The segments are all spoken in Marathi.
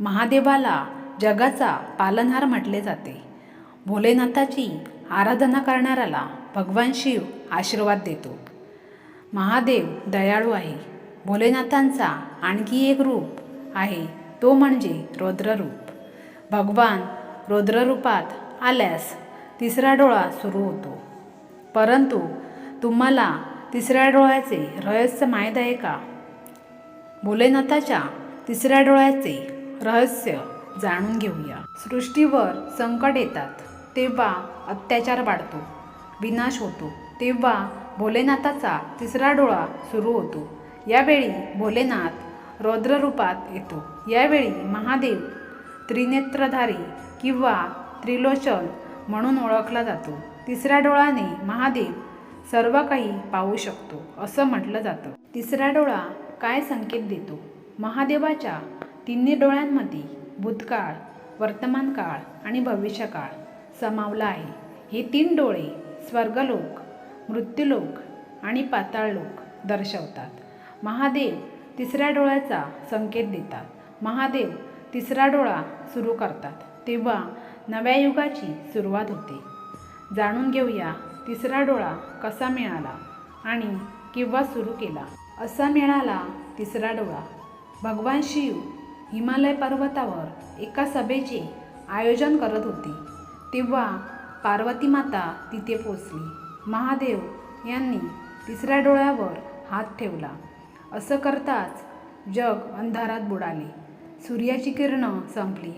महादेवाला जगाचा पालनहार म्हटले जाते. भोलेनाथाची आराधना करणाऱ्याला भगवान शिव आशीर्वाद देतो. महादेव दयाळू आहे. भोलेनाथांचा आणखी एक रूप आहे तो म्हणजे रौद्ररूप. भगवान रौद्ररूपात आल्यास तिसरा डोळा सुरू होतो. परंतु तुम्हाला तिसऱ्या डोळ्याचे रहस्य माहीत आहे का? भोलेनाथाच्या तिसऱ्या डोळ्याचे रहस्य जाणून घेऊया. सृष्टीवर संकट येतात तेव्हा अत्याचार वाढतो विनाश होतो तेव्हा भोलेनाथाचा तिसरा डोळा सुरू होतो. यावेळी भोलेनाथ रौद्ररूपात येतो. यावेळी महादेव त्रिनेत्रधारी किंवा त्रिलोचन म्हणून ओळखला जातो. तिसऱ्या डोळ्याने महादेव सर्व काही पाहू शकतो असं म्हटलं जातं. तिसरा डोळा काय संकेत देतो? महादेवाच्या तिन्ही डोळ्यांमध्ये भूतकाळ वर्तमान काळ आणि भविष्यकाळ समावला आहे. हे तीन डोळे स्वर्गलोक मृत्यूलोक आणि पाताळलोक दर्शवतात. महादेव तिसऱ्या डोळ्याचा संकेत देतात. महादेव तिसरा डोळा सुरू करतात. तेव्हा नव्या युगाची सुरुवात होते. जाणून घेऊया तिसरा डोळा कसा मिळाला आणि किंवा सुरू केला. असा मिळाला तिसरा डोळा. भगवान शिव हिमालय पर्वतावर एका सभेचे आयोजन करत होते. तेव्हा पार्वती माता तिथे पोचली. महादेव यांनी तिसऱ्या डोळ्यावर हात ठेवला. असं करताच जग अंधारात बुडाले. सूर्याची किरणं संपली.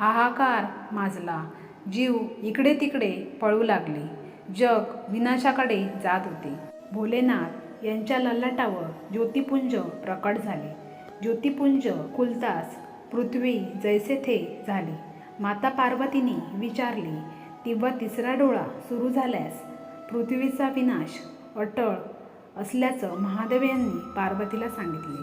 हाहाकार माजला. जीव इकडे तिकडे पळू लागले. जग विनाशाकडे जात होते. भोलेनाथ यांच्या ललाटावर ज्योतिपुंज प्रकट झाले. ज्योतिपुंज कुलदास पृथ्वी जैसे थे झाली. माता पार्वतीने विचारले तेव्हा तिसरा डोळा सुरू झाल्यास पृथ्वीचा विनाश अटळ असल्याचं महादेव यांनी पार्वतीला सांगितले.